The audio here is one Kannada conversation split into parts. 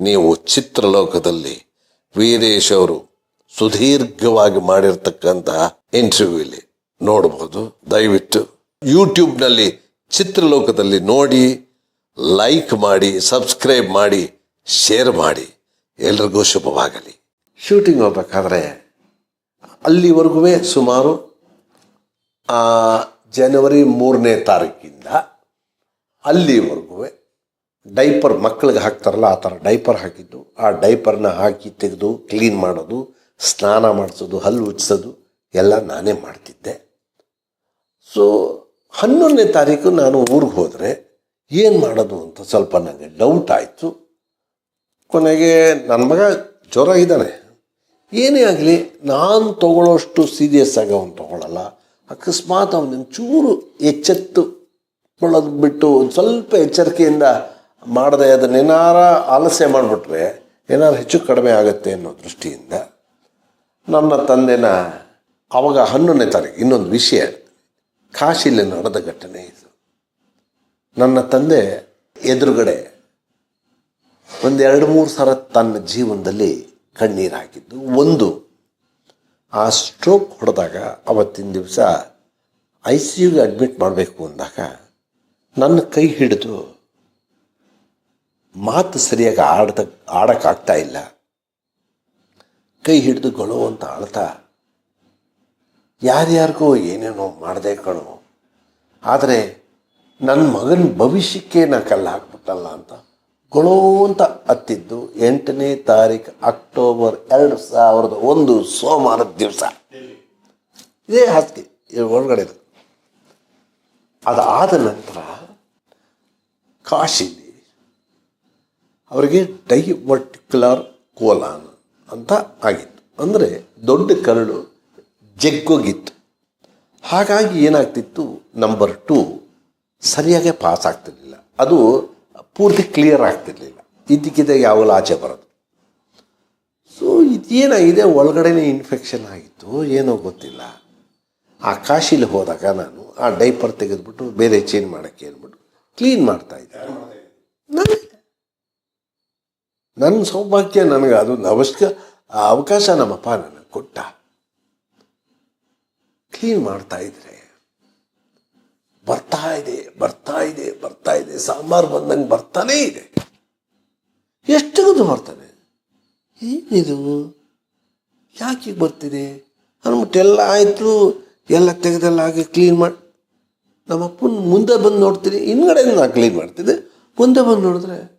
ನೀವು ಚಿತ್ರಲೋಕದಲ್ಲಿ ವೀರೇಶ್ ಅವರು ಸುದೀರ್ಘವಾಗಿ ಮಾಡಿರ್ತಕ್ಕಂತಹ ಇಂಟರ್ವ್ಯೂ ಇಲ್ಲಿ ನೋಡಬಹುದು ದಯವಿಟ್ಟು ಯೂಟ್ಯೂಬ್ನಲ್ಲಿ ಚಿತ್ರಲೋಕದಲ್ಲಿ ನೋಡಿ ಲೈಕ್ ಮಾಡಿ ಸಬ್ಸ್ಕ್ರೈಬ್ ಮಾಡಿ ಶೇರ್ ಮಾಡಿ. ಎಲ್ರಿಗೂ ಶುಭವಾಗಲಿ. ಶೂಟಿಂಗ್ ಹೋಗ್ಬೇಕಾದ್ರೆ ಅಲ್ಲಿವರೆಗೂ ಸುಮಾರು ಜನವರಿ ಮೂರನೇ ತಾರೀಕಿಂದ ಅಲ್ಲಿವರೆಗೂ ಡೈಪರ್ ಮಕ್ಕಳಿಗೆ ಹಾಕ್ತಾರಲ್ಲ ಆ ಥರ ಡೈಪರ್ ಹಾಕಿದ್ದು. ಆ ಡೈಪರ್ನ ಹಾಕಿ ತೆಗೆದು ಕ್ಲೀನ್ ಮಾಡೋದು, ಸ್ನಾನ ಮಾಡಿಸೋದು, ಹಲ್ಲು ಉಚ್ಚಿಸೋದು ಎಲ್ಲ ನಾನೇ ಮಾಡ್ತಿದ್ದೆ. ಸೊ ಹನ್ನೊಂದನೇ ತಾರೀಕು ನಾನು ಊರಿಗೆ ಹೋದರೆ ಏನು ಮಾಡೋದು ಅಂತ ಸ್ವಲ್ಪ ನನಗೆ ಡೌಟ್ ಆಯಿತು. ಕೊನೆಗೆ ನನ್ನ ಮಗ ಜ್ವರ ಇದ್ದಾನೆ ಏನೇ ಆಗಲಿ, ನಾನು ತಗೊಳ್ಳೋಷ್ಟು ಸೀರಿಯಸ್ ಆಗಿ ಅವನು ತೊಗೊಳ್ಳಲ್ಲ ಅಕಸ್ಮಾತ್ ಅವನಿಂದ ಚೂರು ಎಚ್ಚೆತ್ತು ಕೊಳ್ಳೋದು ಬಿಟ್ಟು ಒಂದು ಸ್ವಲ್ಪ ಎಚ್ಚರಿಕೆಯಿಂದ ಮಾಡದೆ ಅದನ್ನೇನಾರ ಆಲಸ್ಯ ಮಾಡಿಬಿಟ್ರೆ ಏನಾರು ಹೆಚ್ಚು ಕಡಿಮೆ ಆಗುತ್ತೆ ಅನ್ನೋ ದೃಷ್ಟಿಯಿಂದ ನನ್ನ ತಂದೆನ ಅವಾಗ ಹನ್ನೊಂದನೇ ತಾರೀಕು ಇನ್ನೊಂದು ವಿಷಯ ಕಾಶಿಲಿ ನಡೆದ ಘಟನೆ ಇದು. ನನ್ನ ತಂದೆ ಎದುರುಗಡೆ ಒಂದು ಎರಡು ಮೂರು ಸಲ ತನ್ನ ಜೀವನದಲ್ಲಿ ಕಣ್ಣೀರು ಹಾಕಿದ್ದು. ಒಂದು, ಆ ಸ್ಟ್ರೋಕ್ ಹೊಡೆದಾಗ ಅವತ್ತಿನ ದಿವಸ ಐ ಸಿ ಯುಗೆ ಅಡ್ಮಿಟ್ ಮಾಡಬೇಕು ಅಂದಾಗ ನನ್ನ ಕೈ ಹಿಡಿದು ಮಾತು ಸರಿಯಾಗಿ ಆಡ್ತ, ಆಡೋಕ್ಕಾಗ್ತಾ ಇಲ್ಲ. ಕೈ ಹಿಡಿದು ಗೊಳು ಅಂತ ಆಳ್ತಾ ಯಾರ್ಯಾರಿಗೋ ಏನೇನೋ ಮಾಡದೆ ಕಣೋ. ಆದರೆ ನನ್ನ ಮಗನ ಭವಿಷ್ಯಕ್ಕೆ ನಾ ಕಲ್ಲು ಹಾಕ್ಬಿಟ್ಟಲ್ಲ ಅಂತ ಗೊಳೋ ಅಂತ ಹತ್ತಿದ್ದು ಎಂಟನೇ ತಾರೀಕು ಅಕ್ಟೋಬರ್ ಎರಡು ಸಾವಿರದ ಒಂದು ಸೋಮವಾರದ ದಿವಸ. ಇದೇ ಹಾಸ್ತಿ ಒಳಗಡೆ ಅದಾದ ನಂತರ ಕಾಶಿಲಿ ಅವರಿಗೆ ಡೈವರ್ಟಿಕ್ಯುಲರ್ ಕೋಲಾನ್ ಅಂತ ಆಗಿತ್ತು. ಅಂದರೆ ದೊಡ್ಡ ಕರಳು ಜಗ್ಗೋಗಿತ್ತು. ಹಾಗಾಗಿ ಏನಾಗ್ತಿತ್ತು? ನಂಬರ್ ಟು ಸರಿಯಾಗಿ ಪಾಸ್ ಆಗ್ತಿರ್ಲಿಲ್ಲ. ಅದು ಪೂರ್ತಿ ಕ್ಲಿಯರ್ ಆಗ್ತಿರ್ಲಿಲ್ಲ. ಇದಕ್ಕಿದೆ ಯಾವಾಗಲೂ ಆಚೆ ಬರೋದು? ಸೊ ಇದೇನಾಗಿದೆ? ಒಳಗಡೆನೇ ಇನ್ಫೆಕ್ಷನ್ ಆಗಿತ್ತು ಏನೋ ಗೊತ್ತಿಲ್ಲ. ಆ ಕಾಶಿಲಿ ಹೋದಾಗ ನಾನು ಆ ಡೈಪರ್ ತೆಗೆದ್ಬಿಟ್ಟು ಬೇರೆ ಚೇಂಜ್ ಮಾಡೋಕ್ಕೆ ಅಂದ್ಬಿಟ್ಟು ಕ್ಲೀನ್ ಮಾಡ್ತಾ ಇದ್ದೆ. ನನಗೆ ನನ್ನ ಸೌಭಾಗ್ಯ ನನಗೆ ಅದೊಂದು ಅವಶ್ಯ ಅವಕಾಶ ನಮ್ಮಪ್ಪ ನನಗೆ ಕೊಟ್ಟ. ಕ್ಲೀನ್ ಮಾಡ್ತಾ ಇದ್ರೆ, ಬರ್ತಾ ಇದೆ ಬರ್ತಾ ಇದೆ ಬರ್ತಾ ಇದೆ, ಸಾಂಬಾರು ಬಂದಂಗೆ ಬರ್ತಾನೇ ಇದೆ. ಎಷ್ಟು ಬರ್ತಾನೆ ಏನಿದು? ಯಾಕೆ ಬರ್ತಿದೆ? ಅನ್ಬಿಟ್ಟು ಆಯಿತು, ಎಲ್ಲ ತೆಗೆದೆಲ್ಲ ಹಾಗೆ ಕ್ಲೀನ್ ಮಾಡಿ ನಮ್ಮಪ್ಪನ ಮುಂದೆ ಬಂದು ನೋಡ್ತೀನಿ ಹಿಂದ್ಗಡೆ ನಾನು ಕ್ಲೀನ್ ಮಾಡ್ತಿದ್ದೆ, ಮುಂದೆ ಬಂದು ನೋಡಿದ್ರೆ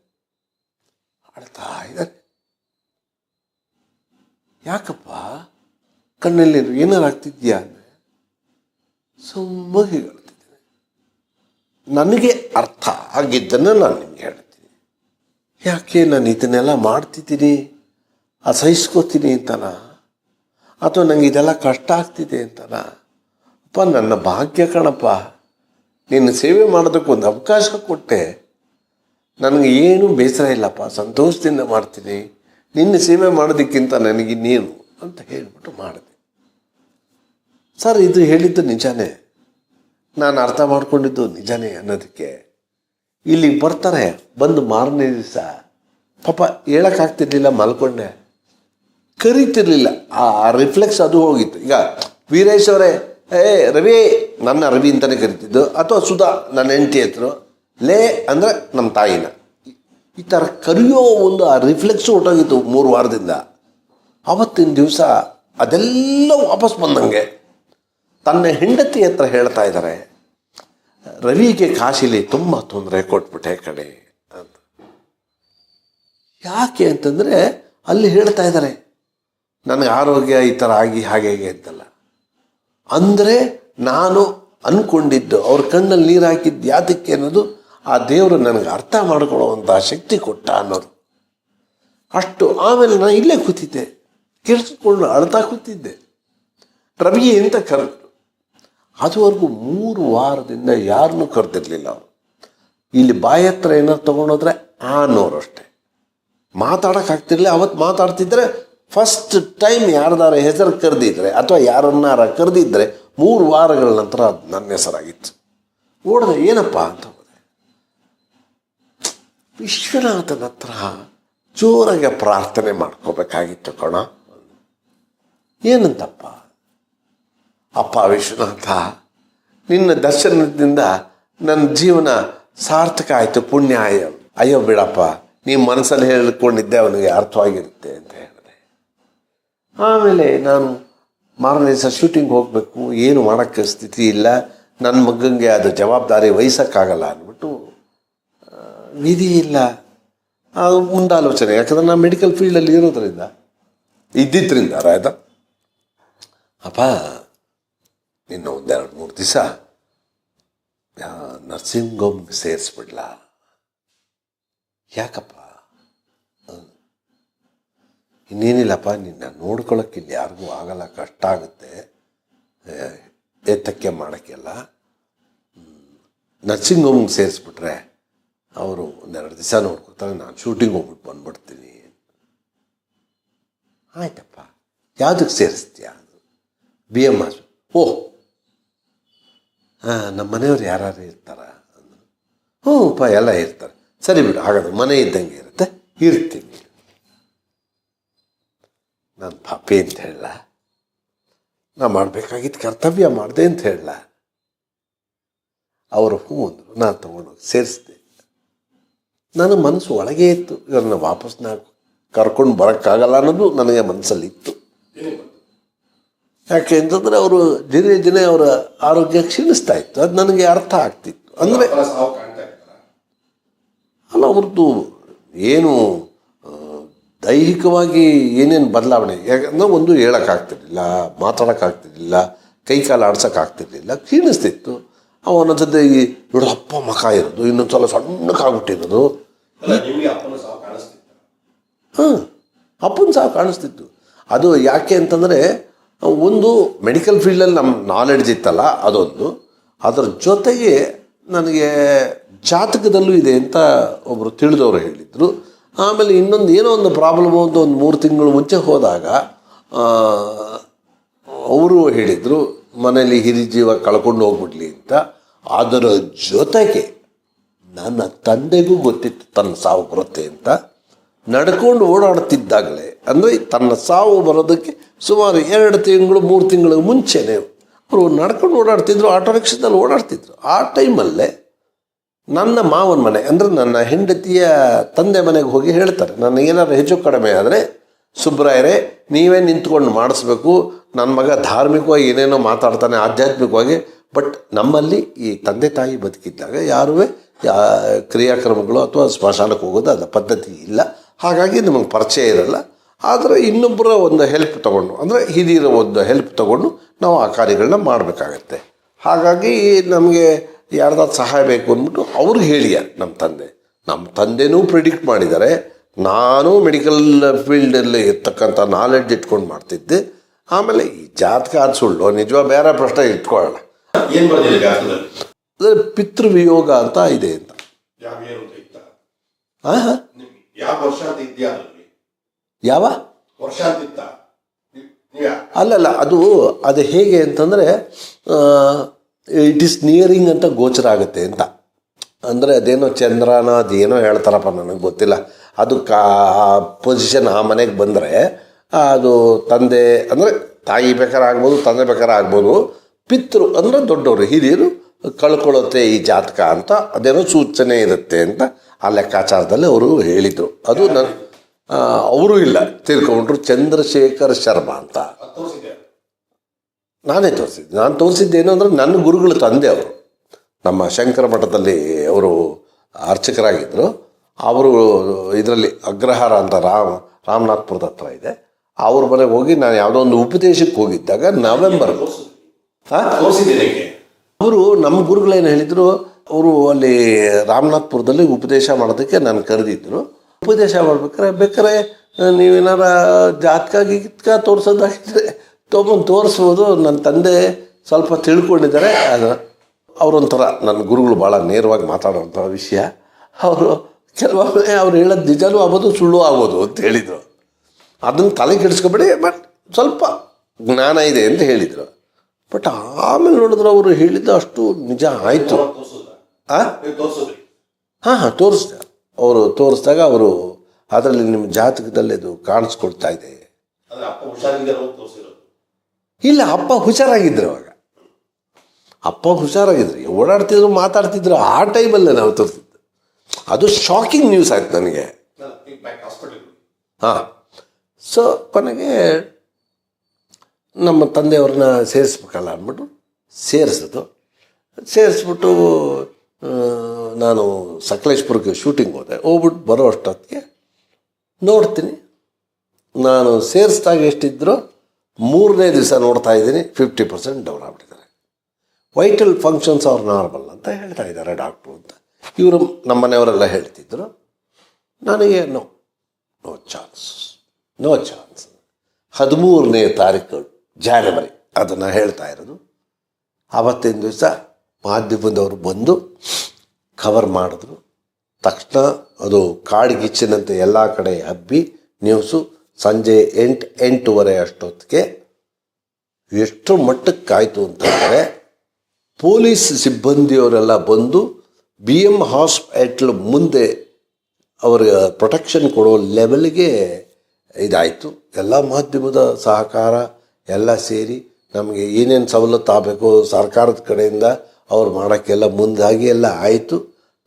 ಆಡ್ತಾ ಇದ್ದಾರೆ. ಯಾಕಪ್ಪ? ಕಣ್ಣಲ್ಲಿ ಏನಾರು ಆಗ್ತಿದ್ಯಾ ಅಂದರೆ? ಸುಮ್ಮಗೆ ಹೇಳ್ತಿದ್ದೇನೆ. ನನಗೆ ಅರ್ಥ ಆಗಿದ್ದನ್ನು ನಾನು ನಿಮಗೆ ಹೇಳ್ತೀನಿ. ಯಾಕೆ ನಾನು ಇದನ್ನೆಲ್ಲ ಮಾಡ್ತಿದ್ದೀನಿ? ಅಸಹಿಸ್ಕೋತೀನಿ ಅಂತನ? ಅಥವಾ ನಂಗೆ ಇದೆಲ್ಲ ಕಷ್ಟ ಆಗ್ತಿದೆ ಅಂತನ? ಅಪ್ಪ, ನನ್ನ ಭಾಗ್ಯ ಕಣಪ್ಪ. ನಿನ್ನ ಸೇವೆ ಮಾಡೋದಕ್ಕೊಂದು ಅವಕಾಶ ಕೊಟ್ಟೆ. ನನಗೆ ಏನು ಬೇಸರ ಇಲ್ಲಪ್ಪ, ಸಂತೋಷದಿಂದ ಮಾಡ್ತೀನಿ. ನಿನ್ನ ಸೇವೆ ಮಾಡೋದಕ್ಕಿಂತ ನನಗೆ ನೀನು ಅಂತ ಹೇಳಿಬಿಟ್ಟು ಮಾಡಿದೆ. ಸರ್, ಇದು ಹೇಳಿದ್ದು ನಿಜಾನೇ? ನಾನು ಅರ್ಥ ಮಾಡಿಕೊಂಡಿದ್ದು ನಿಜಾನೇ ಅನ್ನೋದಕ್ಕೆ. ಇಲ್ಲಿಗೆ ಬರ್ತಾರೆ, ಬಂದು ಮಾರನೇ ದಿವಸ. ಪಾಪ, ಹೇಳೋಕ್ಕಾಗ್ತಿರ್ಲಿಲ್ಲ, ಮಲ್ಕೊಂಡೆ. ಕರೀತಿರ್ಲಿಲ್ಲ. ಆ ರಿಫ್ಲೆಕ್ಸ್ ಅದು ಹೋಗಿತ್ತು. ಈಗ ವೀರೇಶ್ ಅವರೇ, ಏ, ರವಿ, ನನ್ನ ರವಿ ಅಂತಲೇ ಕರಿತಿದ್ದು. ಅಥವಾ ಸುಧಾ, ನನ್ನ ಹೆಂಡತಿ ಹತ್ರ. ಲೇ ಅಂದರೆ ನಮ್ಮ ತಾಯಿನ. ಈ ಥರ ಕರೆಯೋ ಒಂದು ಆ ರಿಫ್ಲೆಕ್ಸ್ ಹೊಟ್ಟೋಗಿತ್ತು ಮೂರು ವಾರದಿಂದ. ಅವತ್ತಿನ ದಿವಸ ಅದೆಲ್ಲ ವಾಪಸ್ ಬಂದಂಗೆ. ತನ್ನ ಹೆಂಡತಿ ಹತ್ರ ಹೇಳ್ತಾ ಇದ್ದಾರೆ ರವಿಗೆ ಕಾಶಿಲಿ ತುಂಬ ತೊಂದರೆ ಕೊಟ್ಬಿಟ್ಟೆ ಕಡೆ ಅಂತ. ಯಾಕೆ ಅಂತಂದರೆ ಅಲ್ಲಿ ಹೇಳ್ತಾ ಇದ್ದಾರೆ ನನಗೆ ಆರೋಗ್ಯ ಈ ಥರ ಆಗಿ ಹಾಗೆ ಹೇಗೆ ಅಂತಲ್ಲ. ಅಂದರೆ ನಾನು ಅಂದ್ಕೊಂಡಿದ್ದು ಅವ್ರ ಕಣ್ಣಲ್ಲಿ ನೀರು ಹಾಕಿದ್ದು ಯಾತಕ್ಕೆ ಅನ್ನೋದು ಆ ದೇವರು ನನಗೆ ಅರ್ಥ ಮಾಡ್ಕೊಳ್ಳುವಂಥ ಶಕ್ತಿ ಕೊಟ್ಟ ಅನ್ನೋದು. ಅಷ್ಟು ಆಮೇಲೆ ನಾನು ಇಲ್ಲೇ ಕೂತಿದ್ದೆ. ಕೇಳಿಸ್ಕೊಂಡು ಅಳ್ತಾ ಕೂತಿದ್ದೆ. ರವಿ ಅಂತ ಕರೆದ್ರು? ಅದುವರೆಗೂ ಮೂರು ವಾರದಿಂದ ಯಾರನ್ನೂ ಕರೆದಿರಲಿಲ್ಲ ಅವರು. ಇಲ್ಲಿ ಬಾಯ ಹತ್ರ ಏನಾರು ತೊಗೊಂಡೋದ್ರೆ ಅನ್ನೋರು ಅಷ್ಟೇ. ಮಾತಾಡೋಕ್ಕಾಗ್ತಿರ್ಲಿಲ್ಲ ಅವತ್ತು ಮಾತಾಡ್ತಿದ್ರೆ ಫಸ್ಟ್ ಟೈಮ್ ಯಾರ್ದಾರ ಹೆಸರು ಕರೆದಿದ್ರೆ ಅಥವಾ ಯಾರನ್ನಾರ ಕರೆದಿದ್ರೆ ಮೂರು ವಾರಗಳ ನಂತರ ನನ್ನ ಹೆಸರಾಗಿತ್ತು. ಓಡಿದೆ ಏನಪ್ಪ ಅಂತ ವಿಶ್ವನಾಥನ ಹತ್ರ ಜೋರಾಗಿ ಪ್ರಾರ್ಥನೆ ಮಾಡ್ಕೋಬೇಕಾಗಿತ್ತು ಕಣ. ಏನಂತಪ್ಪ? ಅಪ್ಪ ವಿಶ್ವನಾಥ, ನಿನ್ನ ದರ್ಶನದಿಂದ ನನ್ನ ಜೀವನ ಸಾರ್ಥಕ ಆಯಿತು, ಪುಣ್ಯ ಅಯ್ಯೋ ಅಯ್ಯೋ ಬಿಡಪ್ಪ ನೀವು ಮನಸ್ಸಲ್ಲಿ ಹೇಳ್ಕೊಂಡಿದ್ದೆ, ಅವನಿಗೆ ಅರ್ಥವಾಗಿರುತ್ತೆ ಅಂತ ಹೇಳಿದೆ. ಆಮೇಲೆ ನಾನು ಮಾರನೇ ದಿವಸ ಶೂಟಿಂಗ್ ಹೋಗಬೇಕು, ಏನು ಮಾಡೋಕ್ಕೆ ಸ್ಥಿತಿ ಇಲ್ಲ. ನನ್ನ ಮಗನಿಗೆ ಅದು ಜವಾಬ್ದಾರಿ ವಹಿಸೋಕ್ಕಾಗಲ್ಲ ಅಂದ್ಬಿಟ್ಟು ವಿಧಿ ಇಲ್ಲ. ಅದು ಮುಂದಾಲೋಚನೆ. ಯಾಕಂದ್ರೆ ನಾನು ಮೆಡಿಕಲ್ ಫೀಲ್ಡಲ್ಲಿ ಇರೋದ್ರಿಂದ ಇದ್ದಿದ್ದರಿಂದ ರಾಯ್ತ ಅಪ್ಪ, ನಿನ್ನ ಒಂದೆರಡು ಮೂರು ದಿವಸ ನರ್ಸಿಂಗ್ ಹೋಮ್ ಸೇರಿಸ್ಬಿಡ್ಲ? ಯಾಕಪ್ಪ? ಇನ್ನೇನಿಲ್ಲಪ್ಪ, ನಿನ್ನ ನೋಡ್ಕೊಳಕ್ಕೆ ಇಲ್ಲಿ ಯಾರಿಗೂ ಆಗಲ್ಲ, ಕಷ್ಟ ಆಗುತ್ತೆ. ಎತ್ತಕ್ಕೆ ಮಾಡೋಕ್ಕೆಲ್ಲ? ನರ್ಸಿಂಗ್ ಹೋಮ್ಗೆ ಸೇರಿಸ್ಬಿಟ್ರೆ ಅವರು ಒಂದೆರಡು ದಿವಸ ನೋಡ್ಕೊತಾರೆ ನಾನು ಶೂಟಿಂಗ್ ಹೋಗ್ಬಿಟ್ಟು ಬಂದ್ಬಿಡ್ತೀನಿ. ಆಯ್ತಪ್ಪ. ಯಾವುದಕ್ಕೆ ಸೇರಿಸ್ತೀಯ ಬಿ ಎಂ ಆಸ್ ಓಹ್ ಹಾಂ ನಮ್ಮ ಮನೆಯವ್ರು ಯಾರು ಇರ್ತಾರ? ಅಂದರು ಹ್ಞೂ ಅಪ್ಪ ಎಲ್ಲ ಇರ್ತಾರೆ. ಸರಿ ಬಿಡು, ಹಾಗಾದ್ರೆ ಮನೆ ಇದ್ದಂಗೆ ಇರುತ್ತೆ. ಇರ್ತೀನಿ. ನಾನು ಪಾಪಿ ಅಂತ ಹೇಳಲ್ಲ ನಾ ಮಾಡಬೇಕಾಗಿದ್ದು ಕರ್ತವ್ಯ, ಮಾಡಿದೆ ಅಂತ ಹೇಳಲ್ಲ ಅವರು ಹ್ಞೂ ಅಂದರು ನಾನು ತೊಗೊಂಡೋಗಿ ಸೇರಿಸಿದೆ. ನನ್ನ ಮನಸ್ಸು ಒಳಗೆ ಇತ್ತು. ಇದನ್ನು ವಾಪಸ್ ನಾ ಕರ್ಕೊಂಡು ಬರೋಕ್ಕಾಗಲ್ಲ ಅನ್ನೋದು ನನಗೆ ಮನಸ್ಸಲ್ಲಿತ್ತು. ಯಾಕೆ ಅಂತಂದರೆ ಅವರು ದಿನೇ ದಿನೇ ಅವರ ಆರೋಗ್ಯ ಕ್ಷೀಣಿಸ್ತಾ ಇತ್ತು. ಅದು ನನಗೆ ಅರ್ಥ ಆಗ್ತಿತ್ತು. ಅಂದರೆ ಅಲ್ಲ ಅವ್ರದ್ದು ಏನು ದೈಹಿಕವಾಗಿ ಏನೇನು ಬದಲಾವಣೆ? ಯಾಕಂದ್ರೆ ಒಂದು ಹೇಳೋಕ್ಕಾಗ್ತಿರ್ಲಿಲ್ಲ ಮಾತಾಡೋಕ್ಕಾಗ್ತಿರ್ಲಿಲ್ಲ ಕೈ ಕಾಲು ಆಡ್ಸೋಕ್ಕಾಗ್ತಿರ್ಲಿಲ್ಲ ಕ್ಷೀಣಿಸ್ತಿತ್ತು. ಅವನೊಂದ್ಸತಿ ಈ ದೊಡ್ಡಪ್ಪ ಮಖ ಇರೋದು ಇನ್ನೊಂದು ಸಲ ಸಣ್ಣಕ್ಕಾಗ್ಬಿಟ್ಟಿರೋದು ಹಾಂ ಅಪ್ಪನ ಸಹ ಕಾಣಿಸ್ತಿತ್ತು. ಅದು ಯಾಕೆ ಅಂತಂದರೆ ಒಂದು ಮೆಡಿಕಲ್ ಫೀಲ್ಡಲ್ಲಿ ನಮ್ಮ ನಾಲೆಡ್ಜ್ ಇತ್ತಲ್ಲ ಅದೊಂದು. ಅದರ ಜೊತೆಗೆ ನನಗೆ ಜಾತಕದಲ್ಲೂ ಇದೆ ಅಂತ ಒಬ್ಬರು ತಿಳಿದವರು ಹೇಳಿದರು. ಆಮೇಲೆ ಇನ್ನೊಂದು ಏನೋ ಒಂದು ಪ್ರಾಬ್ಲಮ್ ಅಂತ ಒಂದು ಮೂರು ತಿಂಗಳು ಮುಂಚೆ ಹೋದಾಗ ಅವರು ಹೇಳಿದರು ಮನೇಲಿ ಹಿರಿ ಜೀವ ಕಳ್ಕೊಂಡು ಹೋಗ್ಬಿಡ್ಲಿ ಅಂತ ಅದರ ಜೊತೆಗೆ ನನ್ನ ತಂದೆಗೂ ಗೊತ್ತಿತ್ತು ತನ್ನ ಸಾವು ಬರುತ್ತೆ ಅಂತ. ನಡ್ಕೊಂಡು ಓಡಾಡ್ತಿದ್ದಾಗಲೇ, ಅಂದರೆ ತನ್ನ ಸಾವು ಬರೋದಕ್ಕೆ ಸುಮಾರು ಎರಡು ತಿಂಗಳು, ಮೂರು ತಿಂಗಳ ಮುಂಚೆನೇ ಅವರು ನಡ್ಕೊಂಡು ಓಡಾಡ್ತಿದ್ರು, ಆಟೋ ರಿಕ್ಷಾದಲ್ಲಿ ಓಡಾಡ್ತಿದ್ರು. ಆ ಟೈಮಲ್ಲೇ ನನ್ನ ಮಾವನ ಮನೆ, ಅಂದರೆ ನನ್ನ ಹೆಂಡತಿಯ ತಂದೆ ಮನೆಗೆ ಹೋಗಿ ಹೇಳ್ತಾರೆ ನನಗೇನಾದ್ರು ಹೆಚ್ಚು ಕಡಿಮೆ ಆದರೆ, ಸುಬ್ರಾಯರೇ, ನೀವೇ ನಿಂತ್ಕೊಂಡು ಮಾಡಿಸ್ಬೇಕು ನನ್ನ ಮಗ ಧಾರ್ಮಿಕವಾಗಿ ಏನೇನೋ ಮಾತಾಡ್ತಾನೆ, ಆಧ್ಯಾತ್ಮಿಕವಾಗಿ, ಬಟ್ ನಮ್ಮಲ್ಲಿ ಈ ತಂದೆ ತಾಯಿ ಬದುಕಿದ್ದಾಗ ಯಾರೂ ಕ್ರಿಯಾಕ್ರಮಗಳು ಅಥವಾ ಸ್ಮಶಾನಕ್ಕೆ ಹೋಗೋದು ಅದು ಪದ್ಧತಿ ಇಲ್ಲ. ಹಾಗಾಗಿ ನಮಗೆ ಪರಿಚಯ ಇರಲ್ಲ. ಆದರೆ ಇನ್ನೊಬ್ಬರ ಒಂದು ಹೆಲ್ಪ್ ತಗೊಂಡು, ಅಂದರೆ ಹಿರಿಯರ ಒಂದು ಹೆಲ್ಪ್ ತಗೊಂಡು ನಾವು ಆ ಕಾರ್ಯಗಳನ್ನ ಮಾಡಬೇಕಾಗತ್ತೆ. ಹಾಗಾಗಿ ನಮಗೆ ಯಾರ್ದಾದ್ರು ಸಹಾಯ ಬೇಕು ಅಂದ್ಬಿಟ್ಟು ಅವ್ರಿಗೆ ಹೇಳಿಯ ನಮ್ಮ ತಂದೆ. ನಮ್ಮ ತಂದೆನೂ ಪ್ರಿಡಿಕ್ಟ್ ಮಾಡಿದ್ದಾರೆ ನಾನು ಮೆಡಿಕಲ್ ಫೀಲ್ಡಲ್ಲಿ ಇರ್ತಕ್ಕಂಥ ನಾಲೆಡ್ಜ್ ಇಟ್ಕೊಂಡು ಮಾಡ್ತಿದ್ದೆ. ಆಮೇಲೆ ಈ ಜಾತಕ ಅದು ಸುಳ್ಳು ನಿಜವಾಗ ಬೇರೆ ಪ್ರಶ್ನೆ ಇಟ್ಕೊಳ್ಳೋಣ. ಏನು ಜಾತಕದಲ್ಲಿ? ಅಂದರೆ ಪಿತೃವಿಯೋಗ ಅಂತ ಇದೆ ಅಂತ. ಯಾವ ಏನು ಅಂತ ಇತ್ತ? ಆಹಾ ನಿಮ್ಗೆ ಯಾವ ವರ್ಷ ಅಂತ ಇದೆಯಾ ಅದ್ರಲ್ಲಿ? ಯಾವ? ವರ್ಷ ಅಂತ ಇತ್ತ? ನೀವ್- ನೀವ್? ಯಾ- ಅಲ್ಲಲ್ಲ ಅದು ಅದು ಹೇಗೆ ಅಂತಂದರೆ ಇಟ್ ಈಸ್ ನಿಯರಿಂಗ್ ಅಂತ ಗೋಚರ ಆಗುತ್ತೆ ಅಂತ. ಅಂದರೆ ಅದೇನೋ ಚಂದ್ರನ ಅದೇನೋ ಹೇಳ್ತಾರಪ್ಪ ನನಗೆ ಗೊತ್ತಿಲ್ಲ. ಅದು ಕಾ ಪೊಸಿಷನ್ ಆ ಮನೆಗೆ ಬಂದರೆ ಅದು ತಂದೆ ಅಂದರೆ ತಾಯಿ ಬೇಕಾರಾಗ್ಬೋದು, ತಂದೆ ಬೇಕಾರಾಗ್ಬೋದು, ಪಿತೃ ಅಂದರೆ ದೊಡ್ಡವರು, ಹಿರಿಯರು ಕಳ್ಕೊಳ್ಳುತ್ತೆ ಈ ಜಾತಕ ಅಂತ ಅದೇನೋ ಸೂಚನೆ ಇರುತ್ತೆ ಅಂತ ಆ ಲೆಕ್ಕಾಚಾರದಲ್ಲಿ ಅವರು ಹೇಳಿದರು. ಅದು ನನ್ನ ಅವರು ಇಲ್ಲ. ತಿಳ್ಕೊಂಡ್ರು ಚಂದ್ರಶೇಖರ್ ಶರ್ಮಾ ಅಂತ. ನಾನೇ ತೋರಿಸಿದ್ದೆ. ನಾನು ತೋರಿಸಿದ್ದೇನು ಅಂದರೆ ನನ್ನ ಗುರುಗಳು ತಂದೆ ಅವರು. ನಮ್ಮ ಶಂಕರ ಮಠದಲ್ಲಿ ಅವರು ಅರ್ಚಕರಾಗಿದ್ದರು ಅವರು ಇದರಲ್ಲಿ ಅಗ್ರಹಾರ ಅಂತ ರಾಮ್, ರಾಮನಾಥ್ಪುರದ ಹತ್ರ ಇದೆ. ಅವ್ರ ಮನೆಗೆ ಹೋಗಿ ನಾನು ಯಾವುದೋ ಒಂದು ಉಪದೇಶಕ್ಕೆ ಹೋಗಿದ್ದಾಗ ನವೆಂಬರ್ ಅವರು ನಮ್ಮ ಗುರುಗಳೇನು ಹೇಳಿದರು ಅವರು ಅಲ್ಲಿ ರಾಮನಾಥ್ಪುರದಲ್ಲಿ ಉಪದೇಶ ಮಾಡೋದಕ್ಕೆ ನಾನು ಕರೆದಿದ್ದರು ಉಪದೇಶ ಮಾಡ್ಬೇಕಾರೆ ಬೇಕಾರೆ ನೀವೇನಾರ ಜಾತಕ ಗೀತ್ಕ ತೋರಿಸೋದಾಗಿದ್ರೆ ತೊಗೊಂಡು ತೋರಿಸ್ಬೋದು. ನನ್ನ ತಂದೆ ಸ್ವಲ್ಪ ತಿಳ್ಕೊಂಡಿದ್ದಾರೆ. ಅದು ಅವರೊಂಥರ ನನ್ನ ಗುರುಗಳು ಭಾಳ ನೇರವಾಗಿ ಮಾತಾಡೋಂಥ ವಿಷಯ. ಅವರು ಕೆಲವೊಮ್ಮೆ ಅವ್ರು ಹೇಳೋದು ನಿಜನೂ ಆಗ್ಬೋದು ಸುಳ್ಳು ಆಗ್ಬೋದು ಅಂತ ಹೇಳಿದರು. ಅದನ್ನು ತಲೆ ಕೆಡಿಸ್ಕೊಬೇಡಿ ಬಟ್ ಸ್ವಲ್ಪ ಜ್ಞಾನ ಇದೆ ಅಂತ ಹೇಳಿದರು. ಬಟ್ ಆಮೇಲೆ ನೋಡಿದ್ರೆ ಅವರು ಹೇಳಿದ್ದು ಅಷ್ಟು ನಿಜ ಆಯಿತು. ಹಾ ಹಾಂ ಹಾಂ ತೋರಿಸ್ದೆ. ಅವರು ತೋರಿಸಿದಾಗ ಅವರು ಅದರಲ್ಲಿ ನಿಮ್ಮ ಜಾತಕದಲ್ಲಿ ಅದು ಕಾಣಿಸ್ಕೊಡ್ತಾ ಇದೆ. ಇಲ್ಲ ಅಪ್ಪ ಹುಷಾರಾಗಿದ್ರು ಅವಾಗ. ಅಪ್ಪ ಹುಷಾರಾಗಿದ್ರು. ಓಡಾಡ್ತಿದ್ರು ಮಾತಾಡ್ತಿದ್ರು ಆ ಟೈಮಲ್ಲೇ ನಾವು ತೋರಿಸಿದ್ದು. ಅದು ಶಾಕಿಂಗ್ ನ್ಯೂಸ್ ಆಯ್ತು ನನಗೆ. ಹಾಂ. ಸೊ ಕೊನೆಗೆ ನಮ್ಮ ತಂದೆಯವ್ರನ್ನ ಸೇರಿಸ್ಬೇಕಲ್ಲ ಅಂದ್ಬಿಟ್ಟು ಸೇರಿಸಿದ್ರು ಸೇರಿಸ್ಬಿಟ್ಟು ನಾನು ಸಕಲೇಶ್ಪುರಕ್ಕೆ ಶೂಟಿಂಗ್ ಹೋದೆ. ಹೋಗ್ಬಿಟ್ಟು ಬರೋ ಅಷ್ಟೊತ್ತಿಗೆ ನೋಡ್ತೀನಿ. ನಾನು ಸೇರಿಸಿದಾಗ ಎಷ್ಟಿದ್ರು ಮೂರನೇ ದಿವಸ ನೋಡ್ತಾ ಇದ್ದೀನಿ ಫಿಫ್ಟಿ ಪರ್ಸೆಂಟ್ ಡೌನ್ ಆಗ್ಬಿಟ್ಟಿದ್ದಾರೆ. ವೈಟಲ್ ಫಂಕ್ಷನ್ಸ್ ಅವ್ರು ನಾರ್ಮಲ್ ಅಂತ ಹೇಳ್ತಾ ಇದ್ದಾರೆ ಡಾಕ್ಟ್ರು ಅಂತ. ಇವರು ನಮ್ಮ ಮನೆಯವರೆಲ್ಲ ಹೇಳ್ತಿದ್ರು. ನನಗೆ no no chance no chance ಹದಿಮೂರನೇ ತಾರೀಕು ಜಾನ್ವರಿ ಅದನ್ನು ಹೇಳ್ತಾ ಇರೋದು. ಆವತ್ತಿನ ದಿವಸ ಮಾಧ್ಯಮದವರು ಬಂದು ಕವರ್ ಮಾಡಿದ್ರು. ತಕ್ಷಣ ಅದು ಕಾಡ್ಗಿಚ್ಚಿನಂತೆ ಎಲ್ಲ ಕಡೆ ಹಬ್ಬಿ ನ್ಯೂಸು ಸಂಜೆ ಎಂಟು, ಎಂಟೂವರೆ ಅಷ್ಟೊತ್ತಿಗೆ ಎಷ್ಟು ಮಟ್ಟಕ್ಕಾಯಿತು ಅಂತಂದರೆ ಪೊಲೀಸ್ ಸಿಬ್ಬಂದಿಯವರೆಲ್ಲ ಬಂದು ಬಿ ಎಂ ಹಾಸ್ಪಿಟ್ಲ್ ಮುಂದೆ ಅವ್ರಿಗೆ ಪ್ರೊಟೆಕ್ಷನ್ ಕೊಡೋ ಲೆವೆಲ್ಗೆ ಇದಾಯಿತು. ಎಲ್ಲ ಮಾಧ್ಯಮದ ಸಹಕಾರ ಎಲ್ಲ ಸೇರಿ ನಮಗೆ ಏನೇನು ಸವಲತ್ತು ಆಗಬೇಕು ಸರ್ಕಾರದ ಕಡೆಯಿಂದ ಅವ್ರು ಮಾಡೋಕ್ಕೆಲ್ಲ ಮುಂದಾಗಿ ಎಲ್ಲ ಆಯಿತು.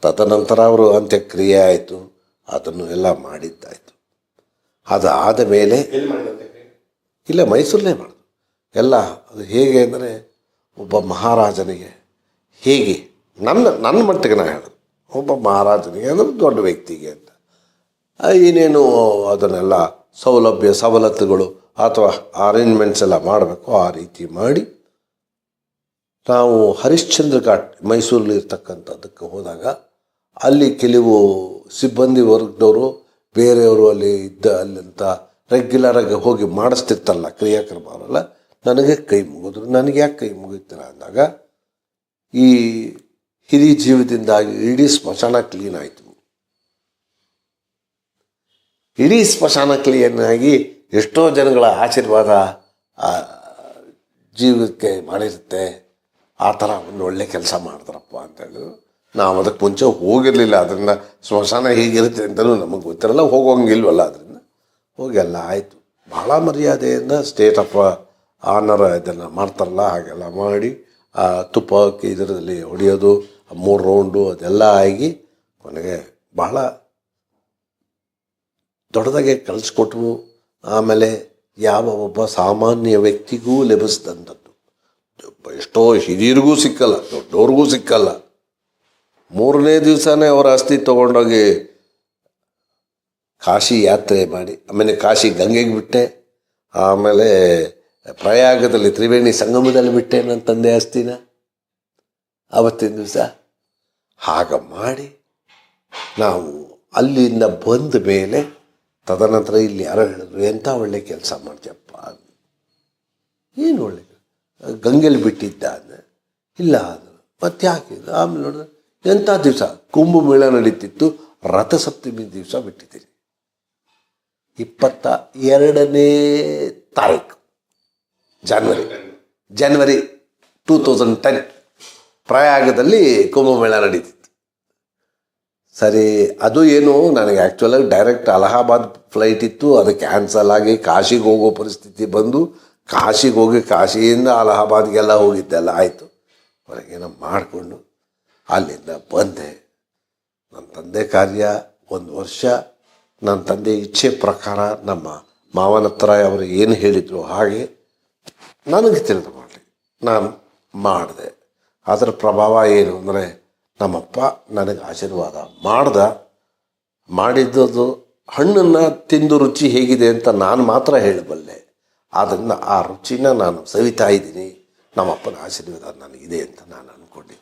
ತದನಂತರ ಅವರು ಅಂತ್ಯಕ್ರಿಯೆ ಆಯಿತು. ಅದನ್ನು ಎಲ್ಲ ಮಾಡಿದ್ದಾಯಿತು. ಅದಾದ ಮೇಲೆ ಎಲ್ಲಿ ಇಲ್ಲ ಮೈಸೂರಲ್ಲೇ ಮಾಡೋದು ಎಲ್ಲ ಅದು ಹೇಗೆ ಅಂದರೆ ಒಬ್ಬ ಮಹಾರಾಜನಿಗೆ ಹೇಗೆ ನನ್ನ ನನ್ನ ಮಟ್ಟಿಗೆ ನಾನು ಹೇಳೋದು. ಒಬ್ಬ ಮಹಾರಾಜನಿಗೆ ಅಂದರೆ ದೊಡ್ಡ ವ್ಯಕ್ತಿಗೆ ಅಂತ. ಏನೇನು ಅದನ್ನೆಲ್ಲ ಸೌಲಭ್ಯ, ಸವಲತ್ತುಗಳು ಅಥವಾ ಅರೇಂಜ್ಮೆಂಟ್ಸ್ ಎಲ್ಲ ಮಾಡಬೇಕು, ಆ ರೀತಿ ಮಾಡಿ ನಾವು ಹರಿಶ್ಚಂದ್ರ ಘಾಟ್ ಮೈಸೂರಲ್ಲಿ ಇರ್ತಕ್ಕಂಥದ್ದಕ್ಕೆ ಹೋದಾಗ ಅಲ್ಲಿ ಕೆಲವು ಸಿಬ್ಬಂದಿ ವರ್ಗದವರು ಬೇರೆಯವರು ಅಲ್ಲಿ ಇದ್ದ ಅಲ್ಲಿಂತ ರೆಗ್ಯುಲರಾಗಿ ಹೋಗಿ ಮಾಡಿಸ್ತಿರ್ತಲ್ಲ ಕ್ರಿಯಾಕ್ರಮ ಅವರೆಲ್ಲ, ನನಗೆ ಕೈ ಮುಗಿದ್ರು. ನನಗೆ ಯಾಕೆ ಕೈ ಮುಗಿತೀರ ಅಂದಾಗ ಈ ಹಿರಿ ಜೀವದಿಂದಾಗಿ ಇಡೀ ಸ್ಮಶಾನ ಕ್ಲೀನ್ ಆಯಿತು. ಇಡೀ ಸ್ಮಶಾನಕ್ಲಿಯನ್ನಾಗಿ ಎಷ್ಟೋ ಜನಗಳ ಆಶೀರ್ವಾದ ಜೀವಕ್ಕೆ ಮಾಡಿರುತ್ತೆ. ಆ ಥರ ಒಂದು ಒಳ್ಳೆ ಕೆಲಸ ಮಾಡಿದ್ರಪ್ಪ ಅಂತೇಳಿ ನಾವು ಅದಕ್ಕೆ ಮುಂಚೆ ಹೋಗಿರಲಿಲ್ಲ. ಅದರಿಂದ ಸ್ಮಶಾನ ಹೇಗಿರುತ್ತೆ ಅಂತಲೂ ನಮಗೆ ಗೊತ್ತಿರಲ್ಲ. ಹೋಗೋಂಗಿಲ್ವಲ್ಲ ಅದರಿಂದ. ಹೋಗೆಲ್ಲ ಆಯಿತು. ಭಾಳ ಮರ್ಯಾದೆಯಿಂದ ಸ್ಟೇಟ್ ಆಫ್ ಆನರ್ ಇದನ್ನು ಮಾಡ್ತಾರಲ್ಲ. ಹಾಗೆಲ್ಲ ಮಾಡಿ, ಆ, ತುಪ್ಪಕ್ಕೆ ಇದರಲ್ಲಿ ಹೊಡೆಯೋದು, ಮೂರು ರೌಂಡು ಅದೆಲ್ಲ ಆಗಿ ಕೊನೆಗೆ ಬಹಳ ದೊಡ್ಡದಾಗೆ ಕಲಿಸ್ಕೊಟ್ವು ಆಮೇಲೆ ಯಾವ ಒಬ್ಬ ಸಾಮಾನ್ಯ ವ್ಯಕ್ತಿಗೂ ಲಭಿಸಿದಂಥದ್ದು. ಎಷ್ಟೋ ಹಿರಿಯರಿಗೂ ಸಿಕ್ಕಲ್ಲ ದೊಡ್ಡವ್ರಿಗೂ ಸಿಕ್ಕಲ್ಲ. ಮೂರನೇ ದಿವಸನೇ ಅವರ ಆಸ್ತಿ ತೊಗೊಂಡೋಗಿ ಕಾಶಿ ಯಾತ್ರೆ ಮಾಡಿ, ಆಮೇಲೆ ಕಾಶಿ ಗಂಗೆಗೆ ಬಿಟ್ಟೆ. ಆಮೇಲೆ ಪ್ರಯಾಗದಲ್ಲಿ ತ್ರಿವೇಣಿ ಸಂಗಮದಲ್ಲಿ ಬಿಟ್ಟೆ ನನ್ನ ತಂದೆ ಆಸ್ತಿನ. ಆವತ್ತಿನ ದಿವಸ ಹಾಗ ಮಾಡಿ ನಾವು ಅಲ್ಲಿಂದ ಬಂದ ಮೇಲೆ ತದನಂತರ ಇಲ್ಲಿ ಯಾರೋ ಹೇಳಿದ್ರು, ಎಂಥ ಒಳ್ಳೆ ಕೆಲಸ ಮಾಡ್ತೀಯಪ್ಪ ಏನು ಒಳ್ಳೆ? ಗಂಗೆಲಿ ಬಿಟ್ಟಿದ್ದ ಅಂದೆ ಇಲ್ಲ ಅದು ಮತ್ತೆ ಯಾಕೆ ಆಮೇಲೆ ನೋಡಿದ್ರೆ ಎಂಥ ದಿವಸ? ಕುಂಭಮೇಳ ನಡೀತಿತ್ತು, ರಥಸಪ್ತಮಿ ದಿವಸ ಬಿಟ್ಟಿದ್ದೀನಿ. ಇಪ್ಪತ್ತ ಎರಡನೇ ತಾರೀಕು, ಜಾನ್ವರಿ. ಜನವರಿ ಟೂ ತೌಸಂಡ್ ಟೆನ್ ಪ್ರಯಾಗದಲ್ಲಿ ಕುಂಭಮೇಳ ನಡೀತಿತ್ತು. ಸರಿ, ಅದು ಏನು? ನನಗೆ ಆ್ಯಕ್ಚುಲಾಗಿ ಡೈರೆಕ್ಟ್ ಅಲಹಾಬಾದ್ ಫ್ಲೈಟ್ ಇತ್ತು. ಅದು ಕ್ಯಾನ್ಸಲ್ ಆಗಿ ಕಾಶಿಗೆ ಹೋಗೋ ಪರಿಸ್ಥಿತಿ ಬಂದು, ಕಾಶಿಗೆ ಹೋಗಿ ಕಾಶಿಯಿಂದ ಅಲಹಾಬಾದ್ಗೆಲ್ಲ ಹೋಗಿದ್ದೆಲ್ಲ ಆಯಿತು. ಹೊರಗೇನೋ ಮಾಡಿಕೊಂಡು ಅಲ್ಲಿಂದ ಬಂದೆ. ನನ್ನ ತಂದೆ ಕಾರ್ಯ ಒಂದು ವರ್ಷ. ನನ್ನ ತಂದೆ ಇಚ್ಛೆ ಪ್ರಕಾರ ನಮ್ಮ ಮಾವನ ಹತ್ರ ಅವರು ಏನು ಹೇಳಿದ್ರು ಹಾಗೆ ನನಗೆ ತಿಳಿದು ಮಾಡಲಿ ನಾನು ಮಾಡಿದೆ. ಅದರ ಪ್ರಭಾವ ಏನು ಅಂದರೆ ನಮ್ಮಪ್ಪ ನನಗೆ ಆಶೀರ್ವಾದ ಮಾಡ್ದ. ಮಾಡಿದ್ದದು ಹಣ್ಣನ್ನು ತಿಂದು ರುಚಿ ಹೇಗಿದೆ ಅಂತ ನಾನು ಮಾತ್ರ ಹೇಳಬಲ್ಲೆ. ಆದ್ದರಿಂದ ಆ ರುಚಿನ ನಾನು ಸವಿತಾ ಇದ್ದೀನಿ. ನಮ್ಮಪ್ಪನ ಆಶೀರ್ವಾದ ನನಗಿದೆ ಅಂತ ನಾನು ಅಂದ್ಕೊಂಡಿದ್ದೀನಿ